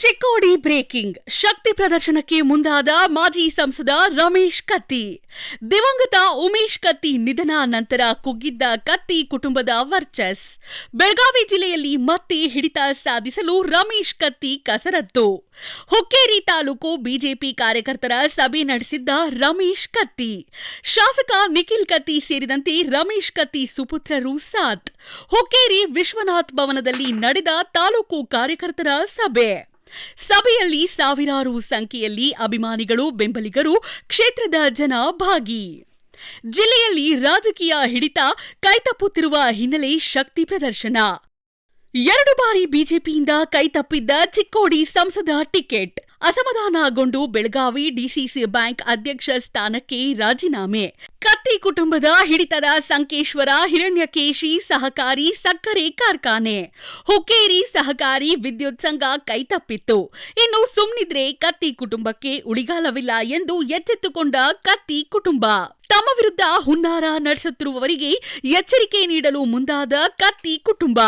Chikkodi breaking. ಶಕ್ತಿ ಪ್ರದರ್ಶನಕ್ಕೆ ಮುಂದಾದ ಮಾಜಿ ಸಂಸದ ರಮೇಶ್ ಕತ್ತಿ. ದಿವಂಗತ ಉಮೇಶ್ ಕತ್ತಿ ನಿಧನ ನಂತರ ಕುಗ್ಗಿದ್ದ ಕತ್ತಿ ಕುಟುಂಬದ ವರ್ಚಸ್. ಬೆಳಗಾವಿ ಜಿಲ್ಲೆಯಲ್ಲಿ ಮತ್ತೆ ಹಿಡಿತ ಸಾಧಿಸಲು ರಮೇಶ್ ಕತ್ತಿ ಕಸರತ್ತು. ಹುಕ್ಕೇರಿ ತಾಲೂಕು ಬಿಜೆಪಿ ಕಾರ್ಯಕರ್ತರ ಸಭೆ ನಡೆಸಿದ್ದ ರಮೇಶ್ ಕತ್ತಿ. ಶಾಸಕ ನಿಖಿಲ್ ಕತ್ತಿ ಸೇರಿದಂತೆ ರಮೇಶ್ ಕತ್ತಿ ಸುಪುತ್ರರು ಸಾಥ್. ಹುಕ್ಕೇರಿ ವಿಶ್ವನಾಥ್ ಭವನದಲ್ಲಿ ನಡೆದ ತಾಲೂಕು ಕಾರ್ಯಕರ್ತರ ಸಭೆ. ಸಭೆಯಲ್ಲಿ ಸಾವಿರಾರು ಸಂಖ್ಯೆಯಲ್ಲಿ ಅಭಿಮಾನಿಗಳು, ಬೆಂಬಲಿಗರು, ಕ್ಷೇತ್ರದ ಜನ ಭಾಗಿ. ಜಿಲ್ಲೆಯಲ್ಲಿ ರಾಜಕೀಯ ಹಿಡಿತ ಕೈತಪ್ಪುತ್ತಿರುವ ಹಿನ್ನೆಲೆ ಶಕ್ತಿ ಪ್ರದರ್ಶನ. ಎರಡು ಬಾರಿ ಬಿಜೆಪಿಯಿಂದ ಕೈತಪ್ಪಿದ್ದ ಚಿಕ್ಕೋಡಿ ಸಂಸದ ಟಿಕೆಟ್. ಅಸಮಾಧಾನಗೊಂಡು ಬೆಳಗಾವಿ ಡಿಸಿಸಿ ಬ್ಯಾಂಕ್ ಅಧ್ಯಕ್ಷ ಸ್ಥಾನಕ್ಕೆ ರಾಜೀನಾಮೆ. ಕತ್ತಿ ಕುಟುಂಬದ ಹಿಡಿತದ ಸಂಕೇಶ್ವರ ಹಿರಣ್ಯಕೇಶಿ ಸಹಕಾರಿ ಸಕ್ಕರೆ ಕಾರ್ಖಾನೆ. ಹುಕ್ಕೇರಿ ಸಹಕಾರಿ ವಿದ್ಯುತ್ ಸಂಘ ಕೈತಪ್ಪಿತ್ತು. ಇನ್ನು ಸುಮ್ನಿದ್ರೆ ಕತ್ತಿ ಕುಟುಂಬಕ್ಕೆ ಉಳಿಗಾಲವಿಲ್ಲ ಎಂದು ಎಚ್ಚೆತ್ತುಕೊಂಡ ಕತ್ತಿ ಕುಟುಂಬ. ತಮ್ಮ ವಿರುದ್ಧ ಹುನ್ನಾರ ನಡೆಸುತ್ತಿರುವವರಿಗೆ ಎಚ್ಚರಿಕೆ ನೀಡಲು ಮುಂದಾದ ಕತ್ತಿ ಕುಟುಂಬ.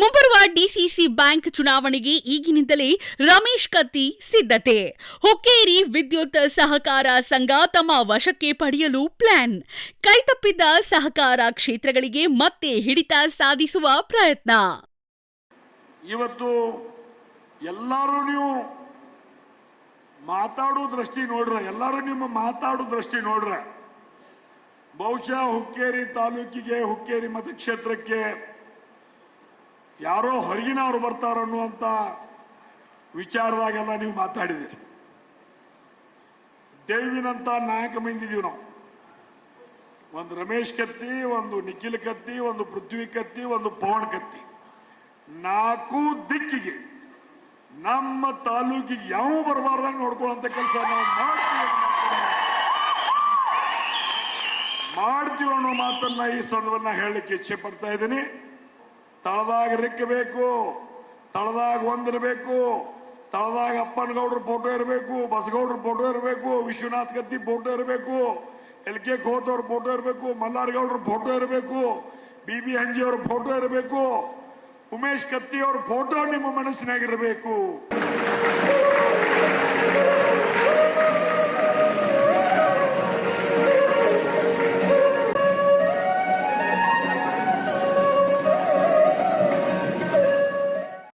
ಮುಂಬರುವ ಡಿಸಿಸಿ ಬ್ಯಾಂಕ್ ಚುನಾವಣೆಗೆ ಈಗಿನಿಂದಲೇ ರಮೇಶ್ ಕತ್ತಿ ಸಿದ್ಧತೆ. ಹುಕ್ಕೇರಿ ವಿದ್ಯುತ್ ಸಹಕಾರ ಸಂಘ ತಮ್ಮ ವಶಕ್ಕೆ ಪಡೆಯಲು ಪ್ಲಾನ್. ಕೈತಪ್ಪಿದ್ದ ಸಹಕಾರ ಕ್ಷೇತ್ರಗಳಿಗೆ ಮತ್ತೆ ಹಿಡಿತ ಸಾಧಿಸುವ ಪ್ರಯತ್ನ. ಇವತ್ತು ಎಲ್ಲರೂ ನೀವು ಮಾತಾಡೋ ದೃಷ್ಟಿ ನೋಡ್ರ, ಎಲ್ಲರೂ ನಿಮ್ಮ ಮಾತಾಡೋ ದೃಷ್ಟಿ ನೋಡ್ರ. ಬಹುಶಃ ಹುಕ್ಕೇರಿ ತಾಲೂಕಿಗೆ, ಹುಕ್ಕೇರಿ ಮತಕ್ಷೇತ್ರಕ್ಕೆ ಯಾರೋ ಹೊರಗಿನವ್ರು ಬರ್ತಾರ ಅನ್ನುವಂಥ ವಿಚಾರದಾಗೆಲ್ಲ ನೀವು ಮಾತಾಡಿದಿರಿ. ದೇವಿನಂತ ನಾಯಕ ಮಂದಿದೀವಿ ನಾವು. ಒಂದು ರಮೇಶ್ ಕತ್ತಿ, ಒಂದು ನಿಖಿಲ್ ಕತ್ತಿ, ಒಂದು ಪೃಥ್ವಿ ಕತ್ತಿ, ಒಂದು ಪವನ್ ಕತ್ತಿ. ನಾಲ್ಕು ದಿಕ್ಕಿಗೆ, ನಮ್ಮ ತಾಲೂಕಿಗೆ ಯಾವ ಬರಬಾರ್ದಂಗೆ ನೋಡ್ಕೊಳ್ಳುವಂತ ಕೆಲಸ ನಾವು ಮಾಡ್ತೀವಿ ಮಾಡ್ತೀವಿ ಅನ್ನೋ ಮಾತನ್ನ ಈ ಸಂದರ್ಭ ಹೇಳಲಿಕ್ಕೆ ಇಚ್ಛೆ ಪಡ್ತಾ ಇದ್ದೀನಿ. ತಳದಾಗ ರಿಕ್ಕಬೇಕು ತಳದಾಗ ಒಂದಿರಬೇಕು. ತಳದಾಗ ಅಪ್ಪನಗೌಡ್ರ ಫೋಟೋ ಇರಬೇಕು, ಬಸಗೌಡ್ರ ಫೋಟೋ ಇರಬೇಕು, ವಿಶ್ವನಾಥ್ ಕತ್ತಿ ಫೋಟೋ ಇರಬೇಕು, ಎಲ್ ಕೆ ಕೋತವ್ರ ಫೋಟೋ ಇರಬೇಕು ಮಲ್ಲಾರ್ ಗೌಡ್ರ ಫೋಟೋ ಇರಬೇಕು, ಬಿ ಬಿ ಅಂಜಿಯವ್ರ ಫೋಟೋ ಇರಬೇಕು, ಉಮೇಶ್ ಕತ್ತಿ ಅವ್ರ ಫೋಟೋ ನಿಮ್ಮ ಮನಸ್ಸಿನಾಗಿರಬೇಕು.